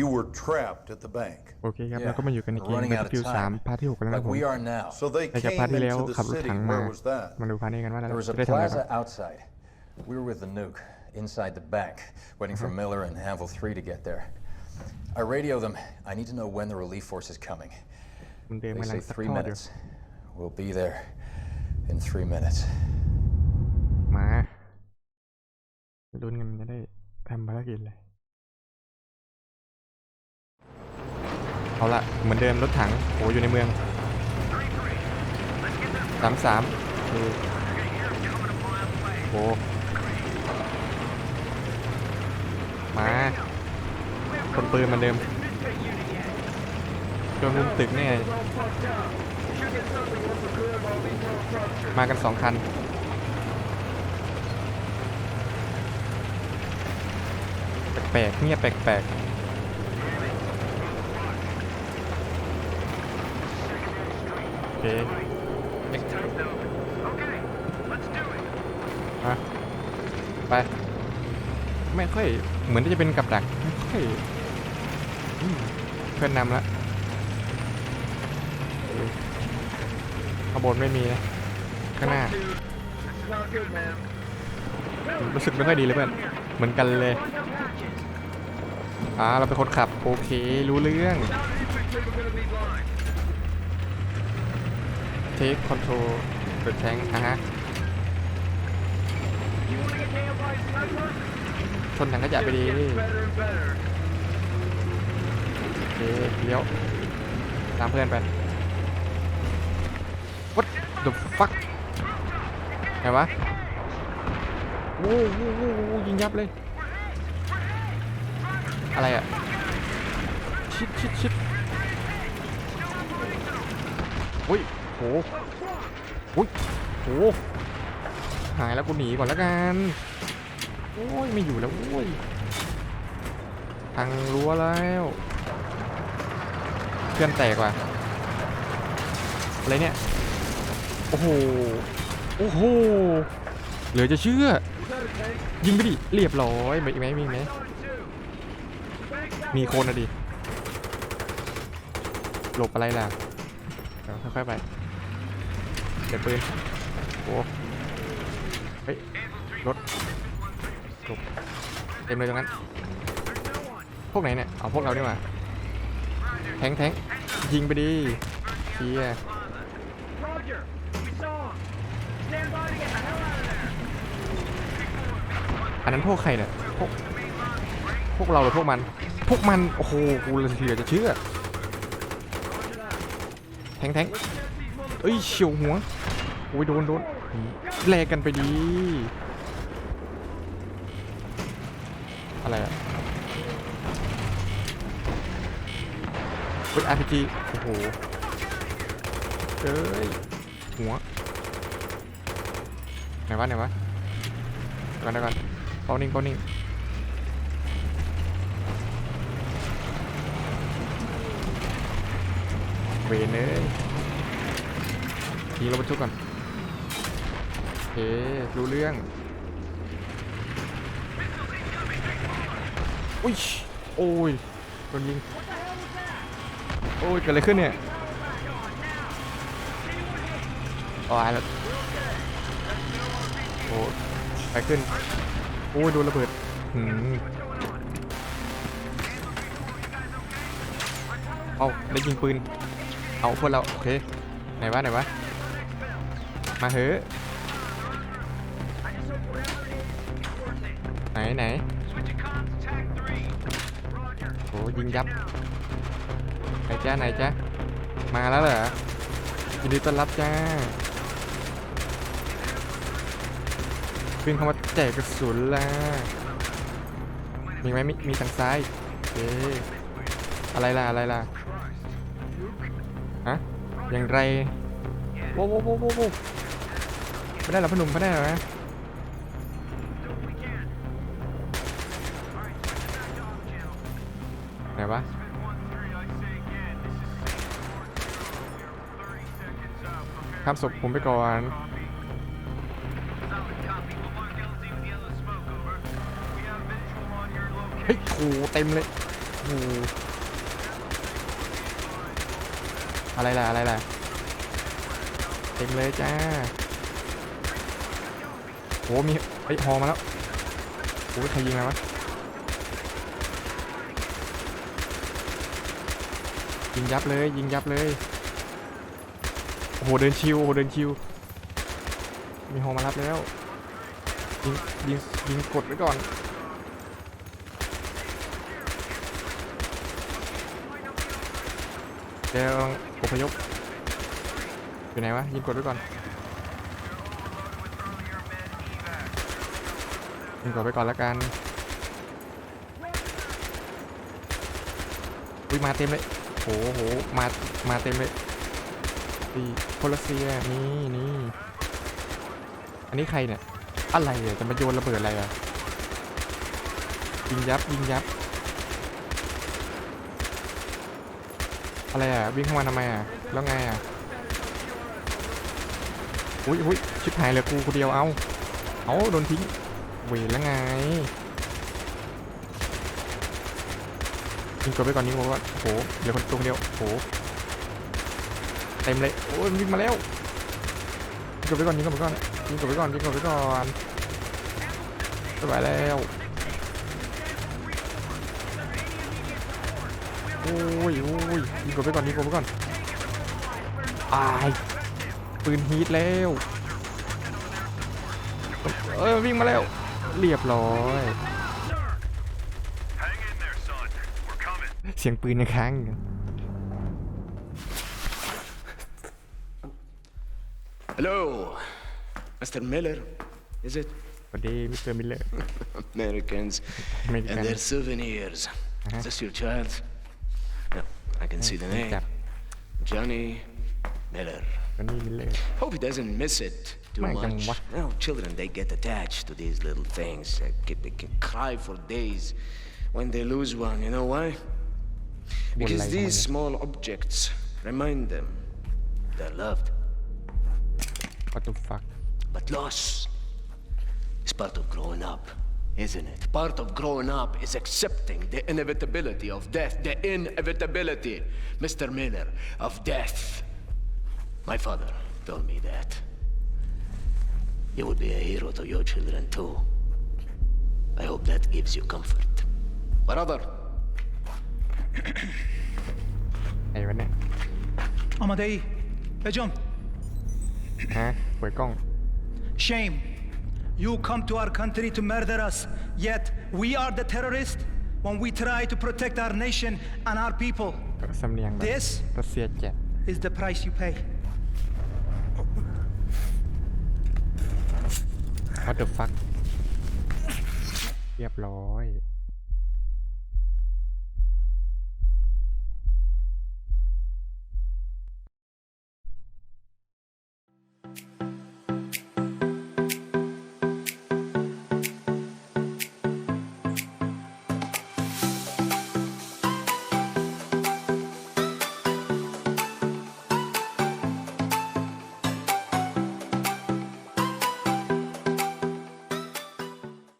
You were trapped at the bank. โอเคครับ Yeah, แล้วก็มาอยู่กันในเกม running out of Battlefield 3 time. พาร์ทที่ 6 กันแล้วนะ Like ผม we are now. So they แต่จาก came พาร์ทที่แล้ว into the ขับรถ city. ถังมา Where was that? มาดูพาร์ทนี้กันว่าเรา There was จะ a ได้ทำอะไร plaza บ้าง outside. We were with the nuke inside the bank, waiting for Miller and Anvil 3 to get there. I radio them. I need to know when the relief force is coming. มันเดิน They มาลัง say สัก three ทอดอยู่ minutes. We'll be there in three minutes. มาลุ้นกันจะได้ทำภารกิจเลย เอาละเหมือนเดิมรถถังโอ้อยู่ในเมืองสามสามโอ้มาคนปืนเหมันเดิมโดนมุมตึกแน่มากันสองคันแปลกๆเงียบแปลกๆโอ เคมาไป ไม่ค่อย เหมือนที่จะเป็นกับดัก ไม่ค่อยอืมเพื่อนนำละโอเคข้างบนไม่มีนะ ข้างหน้า รู้สึกไม่ค่อยดีเลยเพื่อน เหมือนกันเลย อ่า เราเป็นคนขับ โอเค รู้เรื่อง Take control the tank อะฮะชนถังขยะไปดีโอเคเลี้ยวตามเพื่อนไป What the fuck ไงวะโอ้โหโอ้ยิงยับเลย อะไรอะชิดชิดชิดอุ้ย โหอุ้ยโหหายแล้วกูหนีก่อนแล้วกันโอ้ยไม่อยู่แล้วโอ้ยทางรั้วแล้วเพื่อนแตกว่ะอะไรเนี่ยโอ้โหโอ้โหเหลือจะเชื่อ ยิงไปดิเรียบร้อยมีอีไหมมีไหมมีคนนะดิหลบอะไรล่ะเดี๋ยวค่อยๆไป เดี๋ยวปืนโอ้เฮ้ยรถหลบเต็มเลยตรงนั้น พวกไหนเนี่ย เอาพวกเราดีกว่าแทงแทงยิงไปดิเชีย Roger, we saw him. Stand by to get the hell out of there. อันนั้นพวกใครเนี่ย พวกพวกเราหรือพวกมัน พวกมัน โอ้โห กูเลยเหลือจะเชื่อ แทงแทง เอ้ยเฉียวหัวโอ้ยโดนโดนแลกกันไปดี อะไรอะเฮ้ย RPG โอ้โหเอ้ยหัวไหนวะไหนวะเดี๋ยวก่อนเดี๋ยวก่อนเป้านิ่งเป้านิ่งเวนเลย ยิงรถบรรทุกก่อนโอเครู้เรื่องอุ้ยโอ้ยโดนยิงโอ้ยเกิดอะไรขึ้นเนี่ยอ๋อแล้วโอ้ไปขึ้นโอ้ยโดนระเบิดหืมเอาได้ยิงปืนเอาพวกเราโอเคไหนวะไหนวะ มาเหอไหนไหนโอ้ยิงยับไหนจ้าไหนจ้ามาแล้วเหรอยินดีต้อนรับจ้าวิ่งเข้ามาแจกกระสุนละมีไหมมีมีทางซ้ายโอเคอะไรล่ะอะไรล่ะฮะอย่างไรว้โว้โว้โว้โว้ ไม่ได้หรอพนุ่มไม่ได้หรอไหนวะข้ามศพผมไปก่อนเฮ้ยโหเต็มเลยโหอะไรล่ะ อะไรล่ะ เต็มเลยจ้า โหมีเฮ้ยฮอมาแล้วโอ้ยใครยิงอะไรวะยิงยับเลยยิงยับเลยโอ้โหเดินชิวโอ้โหเดินชิวมีฮอมารับแล้วยิงยิงยิงกดไว้ก่อนเดี๋ยวอพยพอยู่ไหนวะยิงกดไว้ก่อน ยิงกดไว้ก่อนล้วกันอุ้ยมาเต็มเลยโหโหมามาเต็มเลยดีโพลเซียนี่นี่อันนี้ใครเนี่ยอะไรเนี่ยจะมาโยนระเบิดอะไรอะยิงยับยิงยับ อะไรอะวิ่งเข้ามาทำไมอะแล้วไงอะอุ้ยอุ้ยชิบหายเลยกูคนเดียวเอาเอาโดนทิ้ง เวรแล้วไงยิงกดไปก่อนยิงกดไปก่อนโอ้โหเหลือคนตัวเดียวโอ้โหเต็มเลยโอ้ยวิ่งมาแล้วยิงกดไปก่อนยิงกดไปก่อนยิงกดไปก่อนยิงกดไปก่อนสบายแล้วโอ้ยโอ้ยยิงกดไปก่อนยิงกดไปก่อนอายปืนฮีทแล้วเออวิ่งมาแล้ว เรียบร้อย Hang in there, son. We're coming. เสียงปืนในค้างอยู่ Hello, Mr. Miller, is it? สวัสดีมิสเตอร์มิลเลอร์ Americans อเมริกัน and their souvenirs. Is this your child? No, I can see the จับ name. Johnny Miller. วันนี้มิลเลอร์ Hope he doesn't miss it too My much. Children, they get attached to these little things. They can cry for days when they lose one. You know why? Because these small objects remind them they're loved. What the fuck? But loss is part of growing up, isn't it? Part of growing up is accepting the inevitability of death, the inevitability, Mr. Miller, of death. My father told me that. You would be a hero to your children too. I hope that gives you comfort. Brother, ไอ้วันเนี้ย Amadei, Ejam, ฮะเปิดกล้อง shame. You come to our country to murder us, yet we are the terrorists when we try to protect our nation and our people. สำเนียงแบบ This รัสเซียแจ๊ is the price you pay. What the fuck เรียบร้อย